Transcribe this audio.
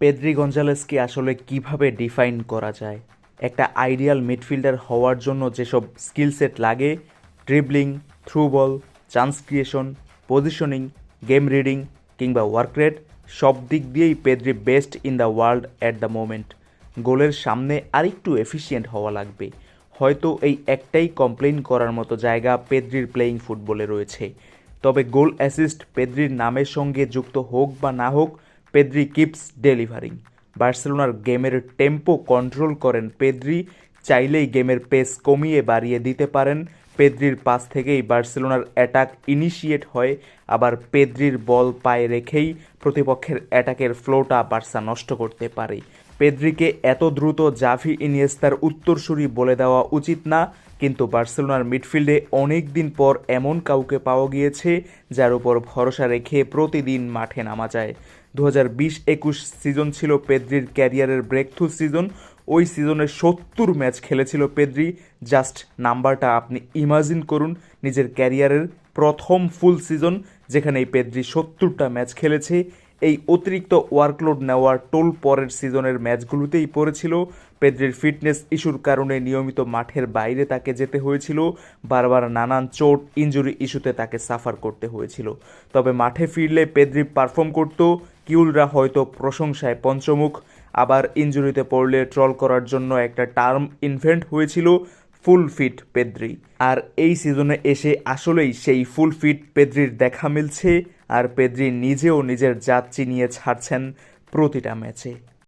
Pedri গঞ্জালেসকে আসলে কীভাবে define করা যায়? একটা আইডিয়াল মিডফিল্ডার হওয়ার জন্য যেসব স্কিল সেট লাগে dribbling through ball chance creation positioning game reading কিংবা ওয়ার্ক রেট সব দিক দিয়েই Pedri best in the world at the moment গোলের সামনে আরেকটু এফিশিয়েন্ট হওয়া লাগবে। হয়তো এই একটাই কমপ্লেন করার মতো জায়গা পেদ্রির প্লেয়িং ফুটবলে রয়েছে। তবে গোল অ্যাসিস্ট পেদ্রির নামের সঙ্গে যুক্ত হোক বা না হোক পেদ্রি কিপস ডেলিভারিং। বার্সেলোনার গেমের টেম্পো কন্ট্রোল করেন পেদ্রি, চাইলেই গেমের পেস কমিয়ে বাড়িয়ে দিতে পারেন। পেদ্রির পাস থেকেই বার্সেলোনার অ্যাটাক ইনিশিয়েট হয়, আবার পেদ্রির বল পায়ে রেখেই প্রতিপক্ষের অ্যাটাকের ফ্লোটা বার্সা নষ্ট করতে পারে। পেদ্রিকে এত দ্রুত জাভি ইনিয়েস্তার উত্তরসূরি বলে দেওয়া উচিত না, কিন্তু বার্সেলোনার মিডফিল্ডে অনেক দিন পর এমন কাউকে পাওয়া গিয়েছে, যার উপর ভরসা রেখে প্রতিদিন মাঠে নামা যায়। দু হাজার বিশ একুশ সিজন ছিল পেদ্রির ক্যারিয়ারের ব্রেকথ্রু সিজন ওই সিজনে সত্তর ম্যাচ খেলেছিল পেদ্রি। জাস্ট নাম্বারটা আপনি ইমাজিন করুন, নিজের ক্যারিয়ারের প্রথম ফুল সিজন যেখানে এই পেদ্রি সত্তরটা ম্যাচ খেলেছে এই অতিরিক্ত ওয়ার্কলোড নেওয়ার টোল পরের সিজনের ম্যাচগুলোতেই পড়েছিল। পেদ্রির ফিটনেস ইস্যুর কারণে নিয়মিত মাঠের বাইরে তাকে যেতে হয়েছিল। বারবার নানান চোট ইঞ্জুরি ইস্যুতে তাকে সাফার করতে হয়েছিল। তবে মাঠে ফিরলে পেদ্রি পারফর্ম করত। কিউলরা হয়তো প্রশংসায় পঞ্চমুখ। আবার ইঞ্জুরিতে পড়লে ট্রল করার জন্য একটা টার্ম ইনভেন্ট হয়েছিল। ফুল ফিট পেদ্রি। আর এই সিজনে এসে আসলেই সেই ফুল ফিট পেদ্রির দেখা মিলছে, আর পেদ্রি নিজেও নিজের জাত চিনিয়ে ছাড়ছেন প্রতিটা ম্যাচে।